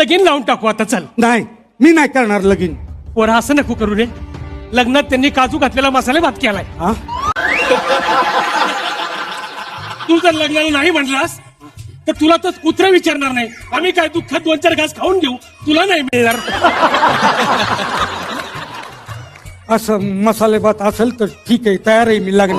लगीन लावून टाकू आता चल. नाही मी नाही करणार लगीन. पोरा असं नको करू रे. लग्नात त्यांनी काजू घातलेला मसाले भात केलाय. हा? तू जर लग्नाला नाही म्हणलास तर तुला तर कुत्रा विचारणार नाही. आम्ही काय दुःखात दोन चार घास खाऊन घेऊ? तुला नाही मिळणार. असं मसाले भात असेल तर ठीक आहे तयार आहे मी लग्न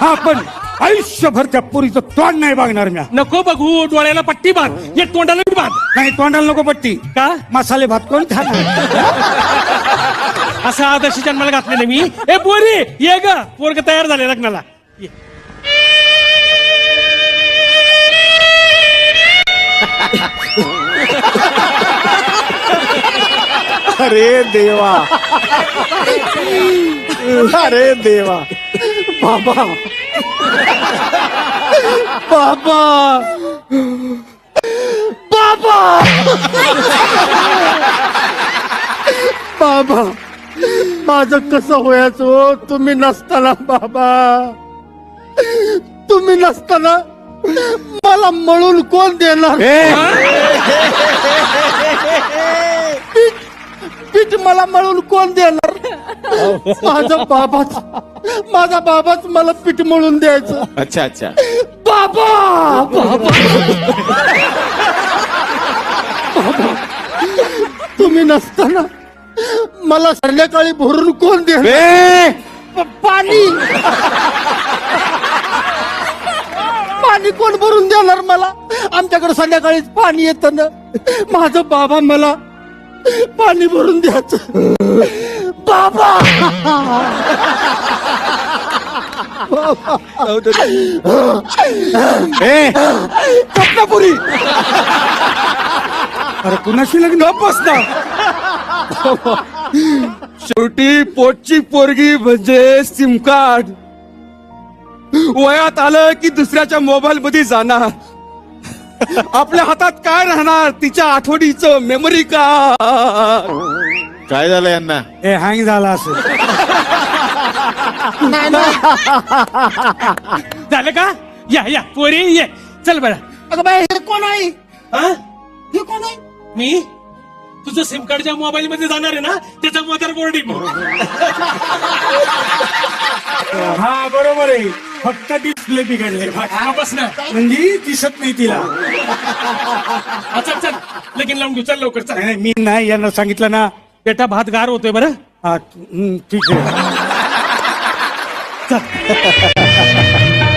हा पण आयुष्यभर त्या पोरीचं तोंड नाही बघणार मी नको बघू डोळ्याला पट्टी बांध. एक तोंडाला बी बांध. नाही तोंडाला नको पट्टी. का? मसाले भात कोण खाणार? असं आदर्श जन्माला घातले नाही मी. ए पोरी ये ग. पोरग तयार झाले लग्नाला. ये. अरे देवा. अरे देवा. बाबा. बाबा बाबा बाबा माझं कसं? तुम्ही नसताना बाबा. तुम्ही नसताना मला मळून कोण देणार? पीठ मला मळून कोण देणार? माझा बाबाच माझा बाबाच मला पीठ मळून द्यायचं. अच्छा अच्छा. बाबा! बाबा! तुम्ही नसताना मला संध्याकाळी भरून कोण देणार? प- पाणी! पाणी कोण भरून देणार मला? आमच्याकडे संध्याकाळीच पाणी येतं ना. माझं बाबा मला पाणी भरून द्यायचं. बाबा! कपनापुरी अरे कुणाशी लग्न? बसता शेवटी पोटची पोरगी म्हणजे सिम कार्ड. वयात आलं की दुसऱ्याच्या मोबाईल मध्ये जाणार. आपल्या हातात काय राहणार? तिच्या आठवणीचं मेमरी कार्ड काय झालं यांना? हे हँग झाला असेल झालं का? या या पोरी ये. चल बरं. अगं बाई हे कोण आहे? हा? हे कोण आहे? मी? तुझं सिम कार्ड ज्या मोबाईल मध्ये जाणार आहे ना त्याचा मदर बोर्ड हा बरोबर आहे. फक्त डिस्प्ले बिघडले बस ना. म्हणजे दिसत नाही तिला. हा, चल चल. लगीन लावून घेऊ. चल लवकर चल. नाही, मी नाही यांना सांगितलं ना. बेटा भात गार होतोय बरं. हा हं, ठीक आहे. 哈哈哈哈哈哈